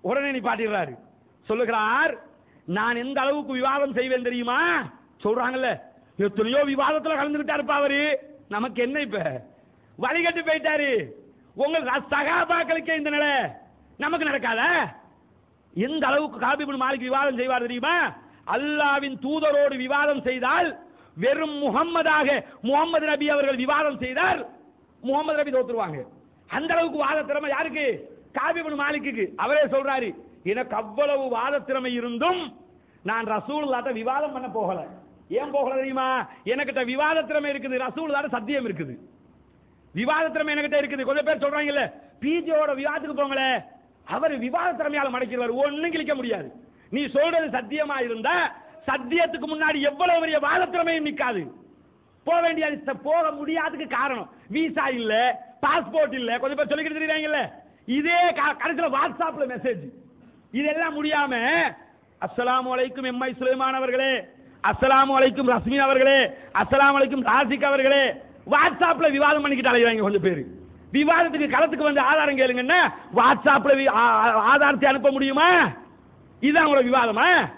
உடனே நிப்பாட்டிடுறாரு சொல்லுகிறார் நான் எந்த அளவுக்கு விவாதம் செய்வேன் தெரியுமா? சொல்றாங்கல்ல. எத்தனையோ விவாதத்துல கலந்துகிட்டாருப்பா அவரு. நமக்கு என்ன இப்ப? வழிகட்டு போயிட்டாரு. உங்கள் சகாபாக்களுக்கே இந்த நிலை. நமக்கு நடக்காத? எந்த அளவுக்கு காபிபின் மாலிக் விவாதம் செய்வார் தெரியுமா? அல்லாவின் தூதரோடு விவாதம் செய்தால் வெறும் முகம்மதாக முகமது நபி அவர்கள் விவாதம் செய்தால் முகமது நபி தோத்துருவாங்க. அந்த அளவுக்கு வாத திறமை யாருக்கு? காபிபன் மாலிக்கு அவரே சொல்றாரு எனக்கு அவ்வளவு வாத திறமை இருந்தும் நான் ரசூலுல்லாட்ட விவாதம் பண்ண போகல. ஏன் போகல தெரியுமா? எனக்கிட்ட விவாத திறமை இருக்குது ரசூலுல்லாட்ட சத்தியம் இருக்குது. விவாத திறமை என்கிட்ட இருக்குது. கொஞ்சம் பேர் சொல்றாங்கல்ல பிஜியோட விவாதத்துக்கு போங்களே. அவர் விவாத திறமையால மடக்கிடுவார். ஒன்னும் கிழிக்க முடியாது. நீ சொல்றது சத்தியமா இருந்தா சத்தியத்துக்கு முன்னாடி எவ்வளவு பெரிய வாத திறமையும் நிக்காது. போக வேண்டிய போக முடியாததுக்கு காரணம். விசா இல்ல பாஸ்போர்ட் இல்ல. கொஞ்சம் பேர் சொல்லிக்கிட்டு தெரியுறாங்கல்ல. இதே க- வாட்ஸ்அப்ல மெசேஜ் இதெல்லாம் முடியாம அஸ்ஸலாமு வலைக்கும் எம்ஐ சுலைமான் அவர்களே அஸ்லாம் அலைக்கும் ரஸ்மி அவர்களே அஸ்லாம் வலைக்கும் ராசிக் அவர்களே. வாட்ஸ்அப்ல விவாதம் பண்ணிக்கிட்டு அலைவாங்க கொஞ்சம் பேர். விவாதத்துக்கு களத்துக்கு வந்து ஆதாரம் கேளுங்கன்னா வாட்ஸ்அப்ல ஆதாரத்தை அனுப்ப முடியுமா? இதுதான் உங்களோட விவாதமா?